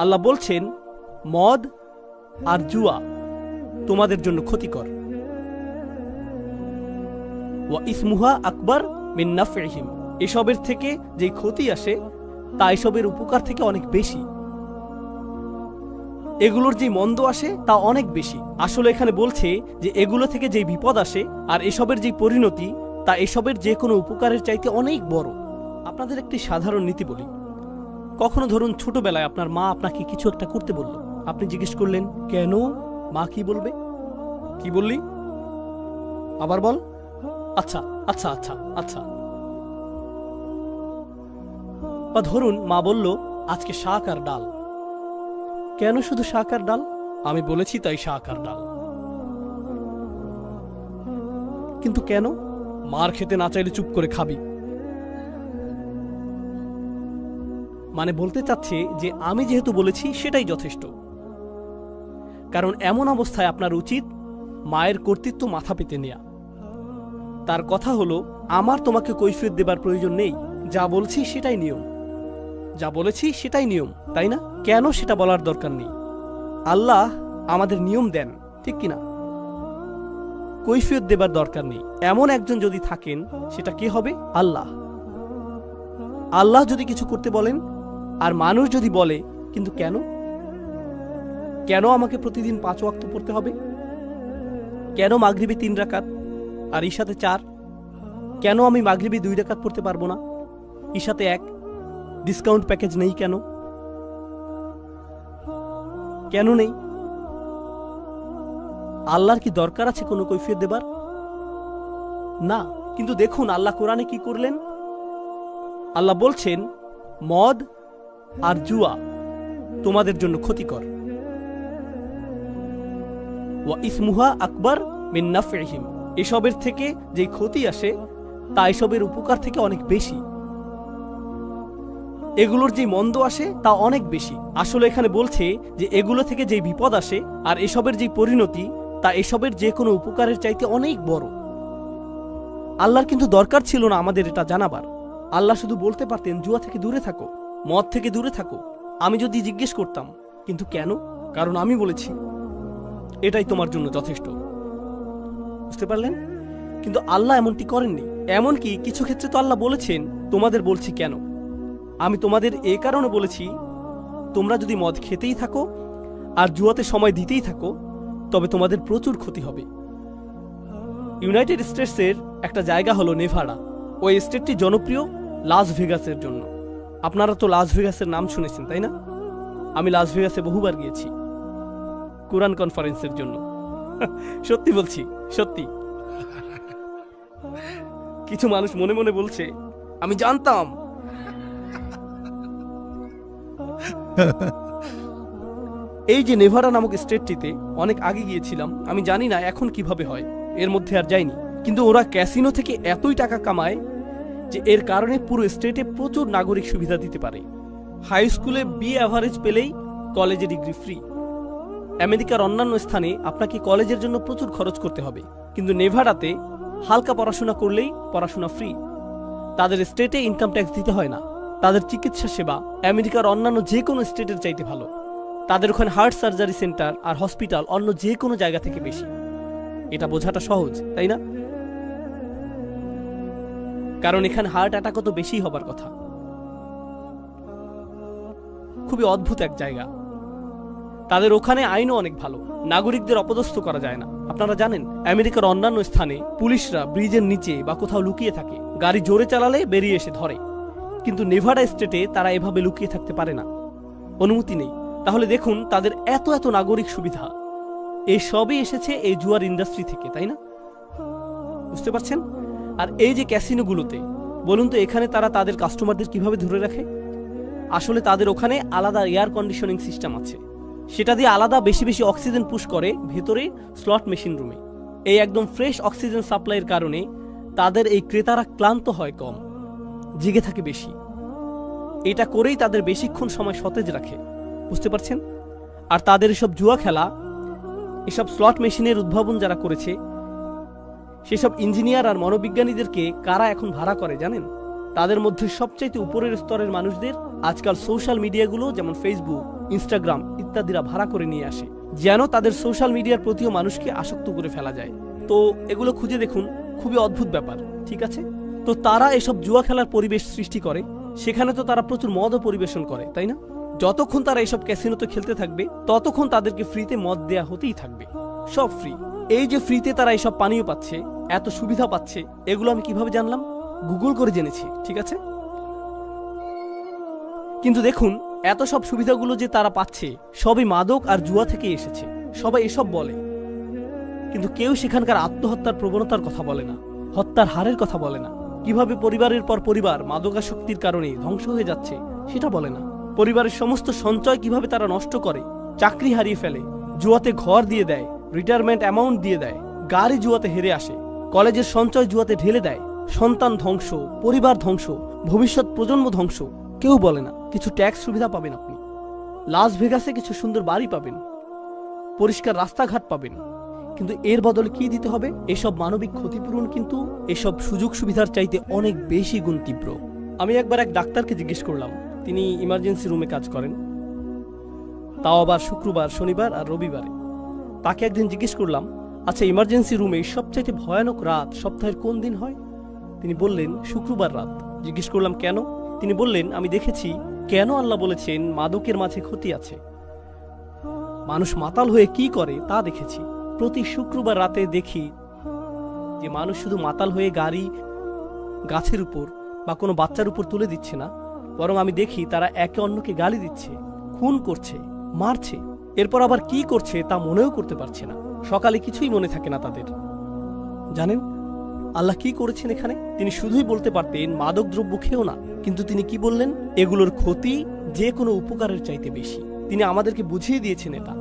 আল্লাহ বলছেন, মদ আর জুয়া তোমাদের জন্য ক্ষতিকর। ওয়া ইসমুহা আকবর মিন নাফিহিম এসবের থেকে যে ক্ষতি আসে, তা এসবের উপকার থেকে অনেক বেশি। এগুলোর যে মন্দ আসে, তা অনেক বেশি। আসলে এখানে বলছে যে এগুলো থেকে যে বিপদ আসে আর এসবের যে পরিণতি, তা এসবের যে কোনো উপকারের চাইতে অনেক বড়। আপনাদের একটি সাধারণ নীতি বলি। কখনো ধরুন ছোটবেলায় আপনার মা আপনাকে কিছু একটা করতে বলল। আপনি জিজ্ঞেস করলেন কেন? মা কি বলবে? কি বললি? আবার বল। আচ্ছা আচ্ছা আচ্ছা আচ্ছা। বা ধরুন মা বলল আজকে শাক আর ডাল। কেন শুধু শাক আর ডাল? আমি বলেছি তাই শাক আর ডাল। কিন্তু কেন? মার খেতে না চাইলে চুপ করে খাবি। মানে বলতে চাচ্ছে যে আমি যেহেতু বলেছি সেটাই যথেষ্ট। কারণ এমন অবস্থায় আপনার উচিত মায়ের কর্তৃত্ব মাথা পেতে নেয়া। তার কথা হলো, আমার তোমাকে কৈফিয়ত দেবার প্রয়োজন নেই। যা বলছি সেটাই নিয়ম। যা বলেছি সেটাই নিয়ম, তাই না? কেন সেটা বলার দরকার নেই? আল্লাহ আমাদের নিয়ম দেন, ঠিক কিনা? কৈফিয়ত দেবার দরকার নেই। এমন একজন যদি থাকেন, সেটা কে হবে? আল্লাহ। আল্লাহ যদি কিছু করতে বলেন আর মানুষ যদি বলে, কিন্তু কেন? কেন আমাকে প্রতিদিন পাঁচ ওয়াক্ত পড়তে হবে? কেন মাগরিবে তিন রাকাত আর ঈশাতে চার? কেন আমি মাগরিবে দুই রাকাত পড়তে পারব না? ঈশাতে এক ডিসকাউন্ট প্যাকেজ নেই কেন? কেন নেই? আল্লাহর কি দরকার আছে কোনো কৈফিয়ত দেবার? না, কিন্তু দেখুন আল্লাহ কোরআনে কি করলেন? আল্লাহ বলছেন, মদ আর জুয়া তোমাদের জন্য ক্ষতিকর। ওয়া ইসমুহা আকবর মিন নাফিহিম এসবের থেকে যে ক্ষতি আসে, তা এসবের উপকার থেকে অনেক বেশি। এগুলোর যে মন্দ আসে, তা অনেক বেশি। আসলে এখানে বলছে যে এগুলো থেকে যে বিপদ আসে আর এসবের যে পরিণতি, তা এসবের যে কোনো উপকারের চাইতে অনেক বড়। আল্লাহর কিন্তু দরকার ছিল না আমাদের এটা জানাবার। আল্লাহ শুধু বলতে পারতেন, জুয়া থেকে দূরে থাকো। মদ থেকে দূরে থাকো। আমি যদি জিজ্ঞেস করতাম, কিন্তু কেন? কারণ আমি বলেছি, এটাই তোমার জন্য যথেষ্ট। বুঝতে পারলেন? কিন্তু আল্লাহ এমনটি করেননি। এমনকি কিছু ক্ষেত্রে তো আল্লাহ বলেছেন, তোমাদের বলছি কেন? আমি তোমাদের এ কারণে বলেছি, তোমরা যদি মদ খেতেই থাকো, আর জুয়াতে সময় দিতেই থাকো, তবে তোমাদের প্রচুর ক্ষতি হবে। ইউনাইটেড স্টেটসের একটা জায়গা হলো নেভাডা। ওই স্টেটটি জনপ্রিয়, লাস ভেগাসের জন্য। আপনারা তো লাস ভেগাসের নাম শুনেছেন, তাই না? আমি লাস ভেগাসে বহুবার গিয়েছি কোরআন কনফারেন্সের জন্য। সত্যি বলছি, সত্যি। কিছু মানুষ মনে মনে বলছে, আমি জানতাম। এই যে নেভারা নামক স্টেটটিতে অনেক আগে গিয়েছিলাম, আমি জানি না এখন কীভাবে হয়, এর মধ্যে আর যাইনি। কিন্তু ওরা ক্যাসিনো থেকে এতই টাকা কামায় যে এর কারণে পুরো স্টেটে প্রচুর নাগরিক সুবিধা দিতে পারে। হাই স্কুলে বি অ্যাভারেজ পেলেই কলেজে ডিগ্রি ফ্রি। আমেরিকার অন্যান্য স্থানে আপনাকে কলেজের জন্য প্রচুর খরচ করতে হবে। কিন্তু নেভাডাতে হালকা পড়াশোনা করলেই পড়াশোনা ফ্রি। তাদের স্টেটে ইনকাম ট্যাক্স দিতে হয় না। তাদের চিকিৎসা সেবা আমেরিকার অন্যান্য যে কোনো স্টেটের চাইতে ভালো। তাদের ওখানে হার্ট সার্জারি সেন্টার আর হসপিটাল অন্য যে কোনো জায়গা থেকে বেশি। এটা বোঝাটা সহজ, তাই না? কারণ এখানে হার্ট অ্যাটাকও তো বেশি হবার কথা। খুবই অদ্ভুত এক জায়গা। তাদের ওখানে আইনও অনেক ভালো। নাগরিকদের অপদস্থ করা যায় না। আপনারা জানেন, আমেরিকার অন্যান্য স্থানে পুলিশরা ব্রিজের নিচে বা কোথাও লুকিয়ে থাকে। গাড়ি জোরে চালালে বেরিয়ে এসে ধরে। কিন্তু নেভাডা স্টেটে তারা এভাবে লুকিয়ে থাকতে পারে না। অনুমতি নেই। তাহলে দেখুন, তাদের এত এত নাগরিক সুবিধা। এই সবই এসেছে এই জুয়ার ইন্ডাস্ট্রি থেকে, তাই না? বুঝতে পারছেন? আর এই যে ক্যাসিনোগুলোতে, বলুন তো এখানে তারা তাদের কাস্টমারদের কীভাবে ধরে রাখে? আসলে তাদের ওখানে আলাদা এয়ার কন্ডিশনিং সিস্টেম আছে। সেটা দিয়ে আলাদা বেশি বেশি অক্সিজেন পুশ করে ভেতরে স্লট মেশিন রুমে এই একদম ফ্রেশ অক্সিজেন সাপ্লাইয়ের কারণে তাদের এই ক্রেতারা ক্লান্ত হয় কম, জেগে থাকে বেশি। এটা করেই তাদের বেশিক্ষণ সময় সতেজ রাখে, বুঝতে পারছেন? আর তাদের এসব জুয়া খেলা, এসব স্লট মেশিনের উদ্ভাবন যারা করেছে সেসব ইঞ্জিনিয়ার আর মনোবিজ্ঞানীদেরকে কারা এখন ভাড়া করে জানেন? তাদের মধ্যে সবচাইতে উপরের স্তরের মানুষদের আজকাল সোশ্যাল মিডিয়াগুলো যেমন ফেসবুক ইনস্টাগ্রাম ইত্যাদিরা ভাড়া করে নিয়ে আসে, যেন তাদের সোশ্যাল মিডিয়ার প্রতিও মানুষকে আসক্ত করে ফেলা যায়। তো এগুলো খুঁজে দেখুন, খুবই অদ্ভুত ব্যাপার, ঠিক আছে? তো তারা এসব জুয়া খেলার পরিবেশ সৃষ্টি করে, সেখানে তো তারা প্রচুর মদও পরিবেশন করে, তাই না? যতক্ষণ তারা এসব ক্যাসিনোতে খেলতে থাকবে, ততক্ষণ তাদেরকে ফ্রিতে মদ দেয়া হতেই থাকবে, সব ফ্রি। এই যে ফ্রিতে তারা এইসব পানীয় পাচ্ছে, এত সুবিধা পাচ্ছে, এগুলো আমি কীভাবে জানলাম? গুগল করে জেনেছি, ঠিক আছে? কিন্তু দেখুন, এত সব সুবিধাগুলো যে তারা পাচ্ছে, সবই মাদক আর জুয়া থেকে এসেছে। সবাই এসব বলে। কিন্তু কেউ সেখানকার আত্মহত্যার প্রবণতার কথা বলে না, হত্যার হারের কথা বলে না। কীভাবে পরিবারের পর পরিবার মাদকাসক্তির কারণে ধ্বংস হয়ে যাচ্ছে, সেটা বলে না। পরিবারের সমস্ত সঞ্চয় কীভাবে তারা নষ্ট করে, চাকরি হারিয়ে ফেলে, জুয়াতে ঘর দিয়ে দেয় রিটায়ারমেন্ট অ্যামাউন্ট দিয়ে দেয়। গাড়ি জুয়াতে হেরে আসে, কলেজের সঞ্চয় জুয়াতে ঢেলে দেয়, সন্তান ধ্বংস, পরিবার ধ্বংস, ভবিষ্যৎ প্রজন্ম ধ্বংস, কেউ বলে না, কিছু ট্যাক্স সুবিধা পাবেন আপনি। লাস ভেগাসে কিছু সুন্দর বাড়ি পাবেন, পরিষ্কার রাস্তাঘাট পাবেন, কিন্তু এর বদলে কি দিতে হবে? এসব মানবিক ক্ষতিপূরণ কিন্তু এসব সুযোগ সুবিধার চাইতে অনেক বেশি গুণ তীব্র। আমি একবার এক ডাক্তারকে জিজ্ঞেস করলাম, তিনি ইমার্জেন্সি রুমে কাজ করেন। তাও আবার শুক্রবার, শনিবার আর রবিবারে। তাকে একদিন জিজ্ঞেস করলাম আচ্ছা ইমার্জেন্সি রুমে সবচাইতে ভয়ানক রাত সপ্তাহের কোন দিন হয়? তিনি বললেন, শুক্রবার রাত। জিজ্ঞেস করলাম, কেন? তিনি বললেন, আমি দেখেছি, কেন আল্লাহ বলেছেন মাদকের মাঝে ক্ষতি আছে? মানুষ মাতাল হয়ে কি করে তা দেখেছি। প্রতি শুক্রবার রাতে দেখি যে মানুষ শুধু মাতাল হয়ে গাড়ি গাছের উপর বা কোনো বাচ্চার উপর তুলে দিচ্ছে না, বরং আমি দেখি তারা একে অন্যকে গালি দিচ্ছে, খুন করছে, মারছে। এরপর আবার কি করছে তা মনেও করতে পারছে না। সকালে কিছুই মনে থাকে না তাদের। জানেন, আল্লাহ কি করেছেন এখানে? তিনি শুধুই বলতে পারতেন মাদক দ্রব্য খেয়েও না। কিন্তু তিনি কি বললেন? এগুলোর ক্ষতি যে কোনো উপকারের চাইতে বেশি। তিনি আমাদেরকে বুঝিয়ে দিয়েছেন এটা।